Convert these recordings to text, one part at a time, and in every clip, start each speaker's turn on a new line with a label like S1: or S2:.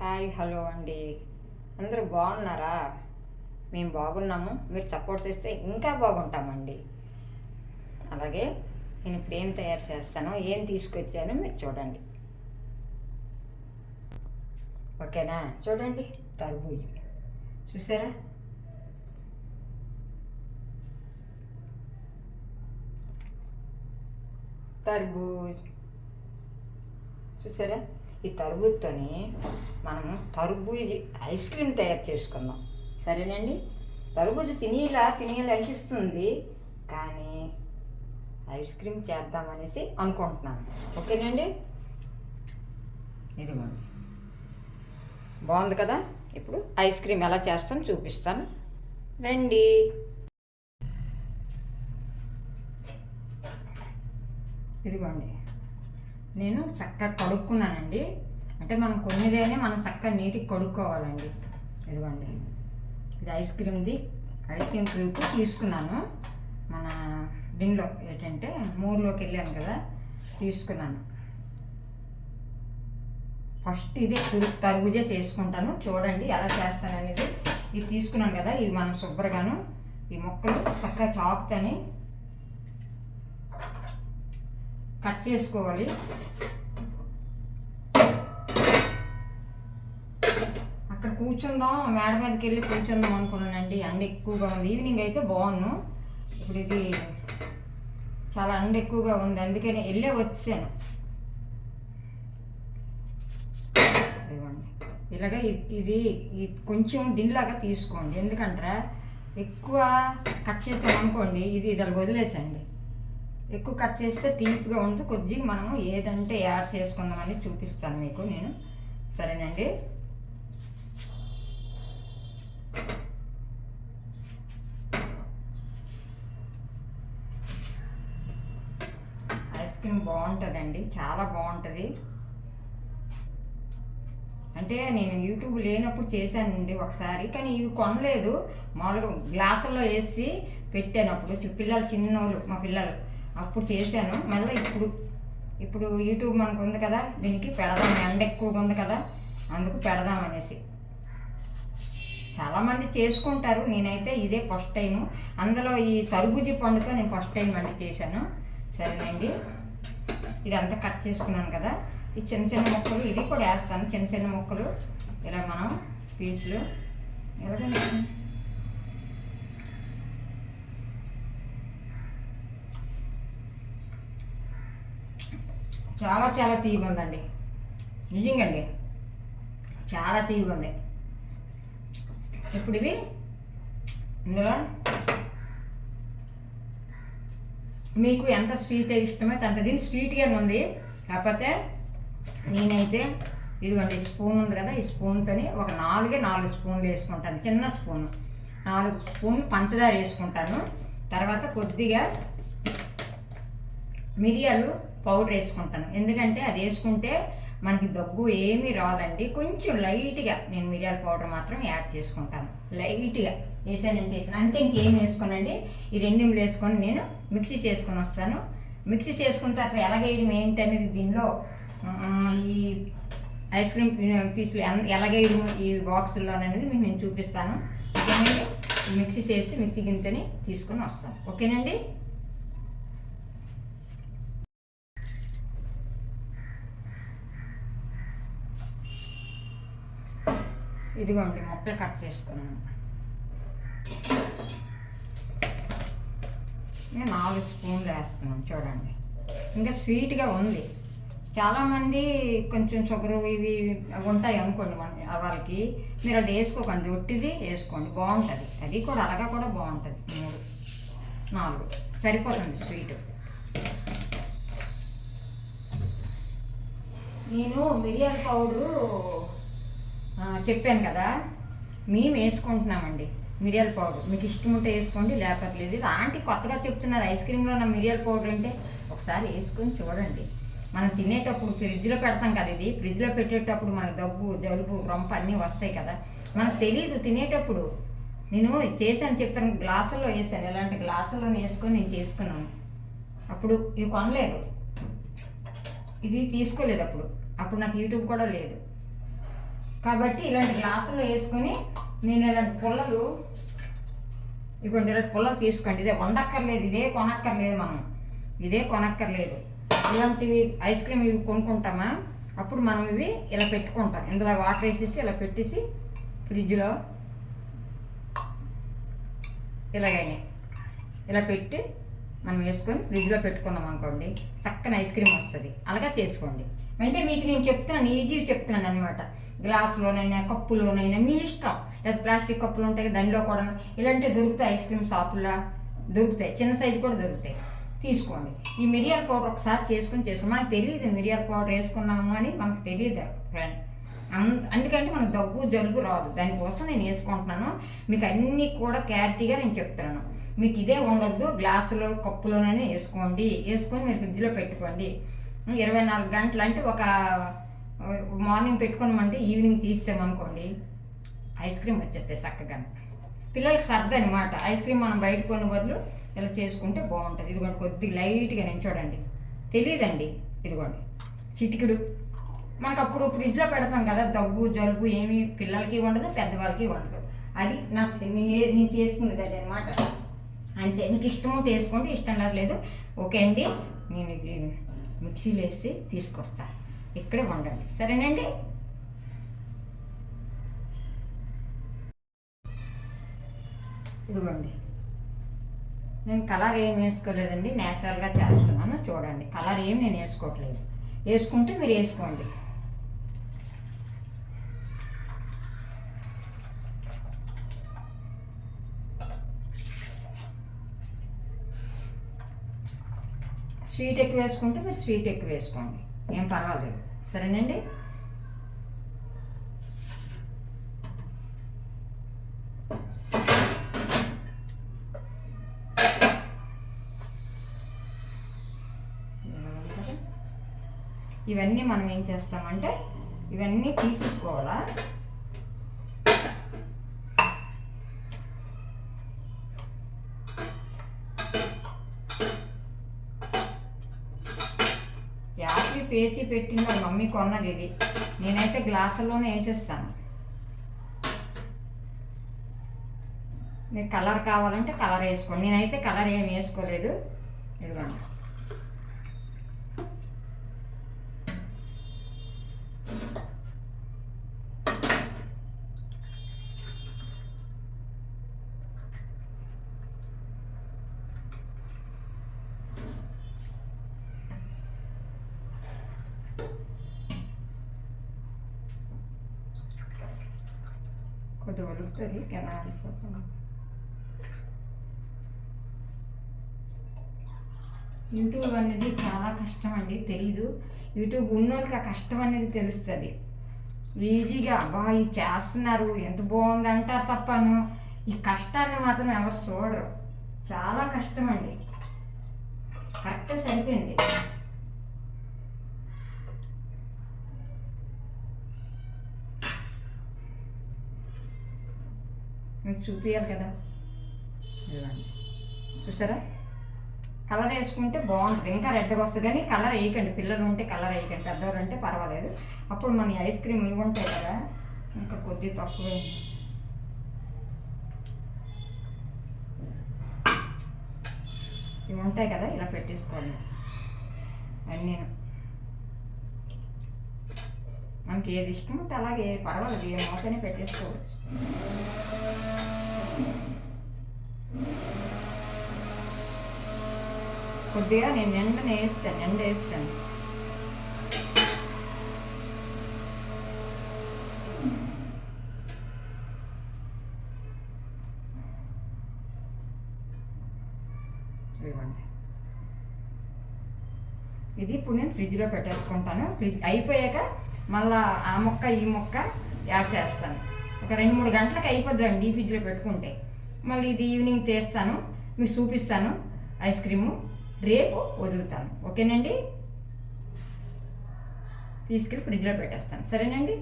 S1: Hi hello అండి. అందరూ బాగున్నారా? మేము బాగున్నాము. మీరు సపోర్ట్ చేస్తే ఇంకా బాగుంటామండి. అలాగే నేను ఇప్పుడు ఏం తయారు చేస్తాను ఏం తీసుకొచ్చానో మీరు చూడండి. ఓకేనా? చూడండి తర్బూజ్. చూసారా? తర్బూజ్. చూసారా? ఈ తరబూజ్తోని మనం తరబూజ్ ఐస్ క్రీమ్ తయారు చేసుకుందాం. సరేనండి? తరబూజు తినేలా తినేలా అనిపిస్తుంది. కానీ ఐస్ క్రీమ్ చేద్దామనేసి అనుకుంటున్నాను. ఓకేనండి? ఇదిగోండి బాగుంది కదా? ఇప్పుడు ఐస్ క్రీమ్ ఎలా చేస్తాను చూపిస్తాను. రండి. ఇదిగోండి. నేను చక్కగా కడుక్కున్నానండి. అంటే మనం కొన్నిదేనే మనం చక్కగా నీటికి కడుక్కోవాలండి. ఇదిగోండి. ఇది ఐస్ క్రీమ్ది ఐస్ క్రీమ్ క్రీమ్ తీసుకున్నాను. మన దీనిలో ఏంటంటే మూరులోకి వెళ్ళాను కదా తీసుకున్నాను. ఫస్ట్ ఇదే తరుగుజే చేసుకుంటాను. చూడండి ఎలా చేస్తాను అనేది ఇది తీసుకున్నాను కదా ఇవి మనం శుభ్రగాను ఈ మొక్కలు చక్కగా చాకుతని కట్ చేసుకోవాలి. అక్కడ కూర్చుందాం. మేడ మీదకి వెళ్ళి కూర్చుందాం అనుకున్నానండి. ఎండ ఎక్కువగా ఉంది. ఈవినింగ్ అయితే బాగున్నాను ఇప్పుడు ఇది చాలా ఎండ ఎక్కువగా ఉంది. అందుకని వెళ్ళే వచ్చాను. ఇదిగోండి. ఇలాగ ఇది ఇది కొంచెం దీనిలాగా తీసుకోండి. ఎందుకంటే ఎక్కువ కట్ చేసాం అనుకోండి ఇది ఇది వదిలేసండి ఎక్కువ కట్ చేస్తే తీపిగా ఉంటుంది కొద్దిగా మనము ఏదంటే యాడ్ చేసుకుందామని చూపిస్తాను మీకు నేను. సరేనండి. ఐస్ క్రీమ్ బాగుంటుందండి. చాలా బాగుంటుంది. అంటే నేను యూట్యూబ్ లేనప్పుడు చేశానండి ఒకసారి కానీ ఇవి కొనలేదు. మామూలుగా గ్లాసుల్లో వేసి పెట్టాను అప్పుడు. పిల్లలు చిన్నోళ్ళు మా పిల్లలు. అప్పుడు చేశాను. మళ్ళీ ఇప్పుడు ఇప్పుడు యూట్యూబ్ మనకు ఉంది కదా దీనికి పెడదాం. ఎండ ఎక్కువగా ఉంది కదా అందుకు పెడదాం అనేసి. చాలామంది చేసుకుంటారు. నేనైతే ఇదే ఫస్ట్ టైం అందులో ఈ తరబుజి పండుతో నేను ఫస్ట్ టైం అండి చేశాను. సరేనండి. ఇదంతా కట్ చేసుకున్నాను కదా. ఈ చిన్న చిన్న ముక్కలు ఇది కూడా వేస్తాను. చిన్న చిన్న ముక్కలు. ఇలా మనం పీసులు. ఎలాగండి చాలా చాలా తీగ ఉందండి. నిజంగండి. చాలా తీగ ఉంది. ఇప్పుడు ఇవి ఇందులో? మీకు ఎంత స్వీట్ ఇష్టమైతే అంత దీని స్వీట్గానే ఉంది. కాకపోతే నేనైతే ఇదిగోండి ఈ స్పూన్ ఉంది కదా ఈ స్పూన్తోని ఒక నాలుగే నాలుగు స్పూన్లు వేసుకుంటాను. చిన్న స్పూన్. నాలుగు స్పూన్లు పంచదార వేసుకుంటాను. తర్వాత కొద్దిగా మిరియాలు పౌడర్ వేసుకుంటాను. ఎందుకంటే అది వేసుకుంటే మనకి దగ్గు ఏమీ రాదండి. కొంచెం లైట్గా నేను మిరియాల పౌడర్ మాత్రం యాడ్ చేసుకుంటాను. లైట్గా వేసానంటే వేసాను. అంతే ఇంకేం వేసుకోనండి. ఈ రెండు వేసుకొని నేను మిక్సీ చేసుకొని వస్తాను. మిక్సీ చేసుకున్న తర్వాత ఎలా వేయడం ఏంటనేది దీనిలో ఈ ఐస్ క్రీమ్ పీసులు ఎన్- ఎలా వేయడం ఈ బాక్సుల్లో అనేది మీకు నేను చూపిస్తాను. ఓకేనండి? మిక్సీ చేసి మిక్సీ గింతని తీసుకొని వస్తాను. ఓకేనండి? ఇదిగోండి ముక్కలు కట్ చేసుకున్నాను నేను నాలుగు స్పూన్లు వేస్తున్నాను చూడండి. ఇంకా స్వీట్గా ఉంది. చాలామంది కొంచెం షుగర్ ఇవి ఉంటాయి అనుకోండి మన వాళ్ళకి. మీరు అది వేసుకోకండి ఒట్టిది వేసుకోండి బాగుంటుంది. అది కూడా అలాగా కూడా బాగుంటుంది. మూడు నాలుగు. సరిపోతుంది స్వీట్. నేను మిరియాల పౌడరు చెప్పాను కదా మేము వేసుకుంటున్నామండి మిరియాల పౌడర్. మీకు ఇష్టం ఉంటే వేసుకోండి లేకపోతే లేదు. ఇది ఆంటీ కొత్తగా చెప్తున్నారు ఐస్ క్రీమ్లో ఉన్న మిరియాల పౌడర్ అంటే ఒకసారి వేసుకొని చూడండి. మనం తినేటప్పుడు ఫ్రిడ్జ్లో పెడతాం కదా ఇది. ఫ్రిడ్జ్లో పెట్టేటప్పుడు మనకు దగ్గు జలుబు రొంప అన్నీ వస్తాయి కదా. మనకు తెలియదు తినేటప్పుడు. నేను చేశాను చెప్పాను గ్లాసుల్లో వేసాను ఇలాంటి గ్లాసుల్లో వేసుకొని నేను చేసుకున్నాను. అప్పుడు ఇది కొనలేదు. ఇది తీసుకోలేదు అప్పుడు. అప్పుడు నాకు యూట్యూబ్ కూడా లేదు. కాబట్టి ఇలాంటి గ్లాసులు వేసుకొని నేను ఇలాంటి పుల్లలు ఇదిగోండి ఇలాంటి పుల్లలు తీసుకోండి. ఇదే వండక్కర్లేదు ఇదే కొనక్కర్లేదు మనం. ఇదే కొనక్కర్లేదు. ఇలాంటివి ఐస్ క్రీమ్ ఇవి కొనుక్కుంటామా? అప్పుడు మనం ఇవి ఇలా పెట్టుకుంటాం. ఇందులో వాటర్ వేసేసి ఇలా పెట్టేసి ఫ్రిడ్జ్లో ఇలాగైనా ఇలా పెట్టి మనం వేసుకొని ఫ్రిడ్జ్లో పెట్టుకున్నాం అనుకోండి చక్కని ఐస్ క్రీమ్ వస్తుంది. అలాగా చేసుకోండి. అంటే మీకు నేను చెప్తున్నాను ఈజీ చెప్తున్నాను అనమాట గ్లాసులోనైనా కప్పులోనైనా మీ ఇష్టం. లేదా ప్లాస్టిక్ కప్పులు ఉంటాయి దానిలో కూడా ఇలాంటివి దొరుకుతాయి ఐస్ క్రీమ్ షాపులా దొరుకుతాయి. చిన్న సైజు కూడా దొరుకుతాయి. తీసుకోండి. ఈ మిరియాల పౌడర్ ఒకసారి చేసుకొని చేసుకోండి. మనకు తెలియదు మిరియాల పౌడర్ వేసుకున్నాము అని మనకు తెలియదు. ఫ్రెండ్ అం- అందుకంటే మనకు దగ్గు జలుబు రాదు. దానికోసం నేను వేసుకుంటున్నాను. మీకు అన్నీ కూడా క్లారిటీగా నేను చెప్తున్నాను. మీకు ఇదే ఉండొద్దు. గ్లాసులో కప్పులోనే వేసుకోండి. వేసుకొని మీరు ఫ్రిడ్జ్లో పెట్టుకోండి. ఇరవై నాలుగు గంటలు అంటే ఒక మార్నింగ్ పెట్టుకున్నామంటే ఈవినింగ్ తీసామనుకోండి ఐస్ క్రీమ్ వచ్చేస్తాయి చక్కగా. పిల్లలకి సర్ది అనమాట ఐస్ క్రీమ్ మనం బయట కొన్ని బదులు ఇలా చేసుకుంటే బాగుంటుంది. ఇదిగోండి కొద్దిగా లైట్గా నేను చూడండి తెలియదండి ఇదిగోండి. చిటికెడు. మనకు అప్పుడు ఫ్రిడ్జ్లో పెడతాం కదా దగ్గు జలుబు ఏమి పిల్లలకి ఉండదు పెద్దవాళ్ళకి ఉండదు. అది నా నేను చేసుకునేది అది అనమాట అంతే. మీకు ఇష్టం ఉంటే వేసుకోండి ఇష్టం లేదు లేదు. ఓకే అండి. నేను ఇది మిక్సీలో వేసి తీసుకొస్తా. ఇక్కడే వండండి. సరేనండి? ఇదిగోండి. నేను కలర్ ఏం వేసుకోలేదండి. నేచురల్గా చేస్తున్నాను. చూడండి. కలర్ ఏం నేను వేసుకోవట్లేదు. వేసుకుంటే మీరు వేసుకోండి. స్వీట్ ఎక్కువ వేసుకుంటే మీరు స్వీట్ ఎక్కువ వేసుకోండి. ఏం పర్వాలేదు. సరేనండి? ఇవన్నీ మనం ఏం చేస్తామంటే ఇవన్నీ తీసేసుకోవాలా? పేచి పెట్టింది వాళ్ళ మమ్మీ కొన్నది ఇది నేనైతే గ్లాసుల్లోనే వేసేస్తాను. మీరు కలర్ కావాలంటే కలర్ వేసుకోండి. నేనైతే కలర్ ఏమి వేసుకోలేదు. ఇదిగోండి. కొద్దిగా ఒలుగుతుంది కెనాలి యూట్యూబ్ అనేది చాలా కష్టం అండి తెలీదు యూట్యూబ్ ఉన్నోళ్ళకి ఆ కష్టం అనేది తెలుస్తుంది ఈజీగా అబ్బా ఇది చేస్తున్నారు ఎంత బాగుంది అంటారు తప్పను ఈ కష్టాన్ని మాత్రం ఎవరు చూడరు చాలా కష్టం అండి కరెక్ట్ సరిపోయింది మీకు చూపించాలి కదా. ఇదిగోండి. చూసారా? కలర్ వేసుకుంటే బాగుంటుంది. ఇంకా రెడ్గా వస్తుంది. కానీ కలర్ వేయకండి. పిల్లలు ఉంటే కలర్ వేయకండి. పెద్దవాళ్ళు అంటే పర్వాలేదు. అప్పుడు మన ఐస్ క్రీమ్ ఇవి ఉంటాయి కదా. ఇంకా కొద్ది తక్కువే. ఇవి ఉంటాయి కదా. ఇలా పెట్టేసుకోండి. అన్నీ. మనకి ఏది ఇష్టం ఉంటే అలాగే. పర్వాలేదు. ఏ మోసనే పెట్టేసుకోవచ్చు. కొద్దిగా నేను నిండనే వేస్తాను ఎండ వేస్తాను. ఇది ఇప్పుడు నేను ఫ్రిడ్జ్లో పెట్టేసుకుంటాను. ఫ్రిడ్జ్ అయిపోయాక మళ్ళీ ఆ మొక్క ఈ మొక్క యాడ్ చేస్తాను. ఒక రెండు మూడు గంటలకు అయిపోద్దండి ఈ ఫ్రిడ్జ్లో పెట్టుకుంటే. మళ్ళీ ఇది ఈవినింగ్ చేస్తాను మీకు చూపిస్తాను ఐస్ క్రీము రేపు వదులుతాను. ఓకేనండి? తీసుకెళ్ళి ఫ్రిడ్జ్లో పెట్టేస్తాను. సరేనండి?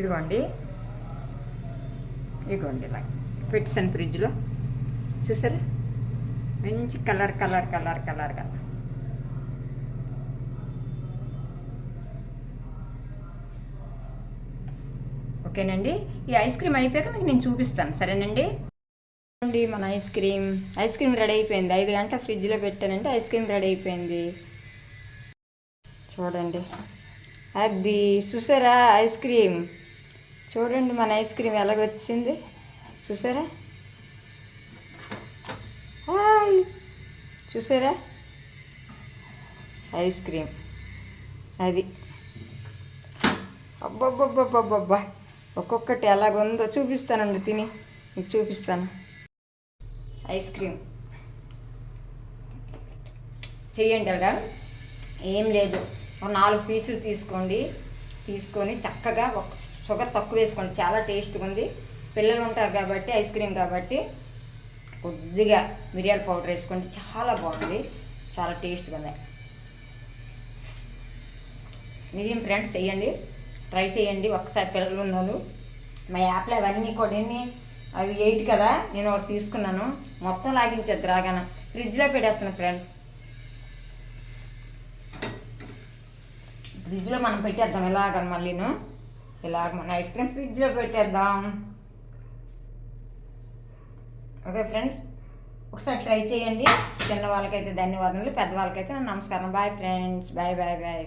S1: ఇదిగోండి. ఇదిగోండి ఇలా. పెట్టాను ఫ్రిడ్జ్లో. చూసారా? మంచి colour colour colour colour colour ఓకేనండి. ఈ ఐస్ క్రీమ్ అయిపోయాక మీకు నేను చూపిస్తాను. సరేనండి? అండి మన ice cream. Ice cream ready అయిపోయింది. ఐదు గంటల ఫ్రిడ్జ్లో పెట్టానంటే ఐస్ క్రీమ్ రెడీ అయిపోయింది. చూడండి. అది చూసారా ఐస్ క్రీమ్? చూడండి మన ఐస్ క్రీమ్ ఎలాగొచ్చింది. చూసారా? హాయ్! చూసారా? Ice cream. అది. అబ్బబ్బబ్బబ్బబ్బబ్బా. ఒక్కొక్కటి ఎలాగుందో చూపిస్తానండి తిని. మీకు చూపిస్తాను. Ice cream. చెయ్యండి అలాగా ఏం లేదు. ఒక నాలుగు పీసులు తీసుకోండి. తీసుకొని చక్కగా ఒక షుగర్ తక్కువ వేసుకోండి. చాలా టేస్ట్గా ఉంది. పిల్లలు ఉంటారు కాబట్టి ఐస్ క్రీమ్ కాబట్టి కొద్దిగా మిరియాల పౌడర్ వేసుకోండి. చాలా బాగుంది. చాలా టేస్ట్గా ఉంది. మీరేం ఫ్రెండ్స్ చేయండి ట్రై చేయండి ఒకసారి పిల్లలు ఉన్నారు మా యాప్లో అవన్నీ కూడా అవి ఎయిట్ కదా నేను ఒకటి తీసుకున్నాను. మొత్తం లాగించేది రాగాన. ఫ్రిడ్జ్లో పెట్టేస్తాను ఫ్రెండ్ ఫ్రిడ్జ్లో మనం పెట్టేద్దాం ఇలాగ మళ్ళీను? ఇలాగ మన ఐస్ క్రీమ్ ఫ్రిడ్జ్లో పెట్టేద్దాం. ఓకే ఫ్రెండ్స్ ఒకసారి ట్రై చేయండి. చిన్న వాళ్ళకైతే ధన్యవాదాలు పెద్ద వాళ్ళకైతే నమస్కారం. Bye friends bye bye bye.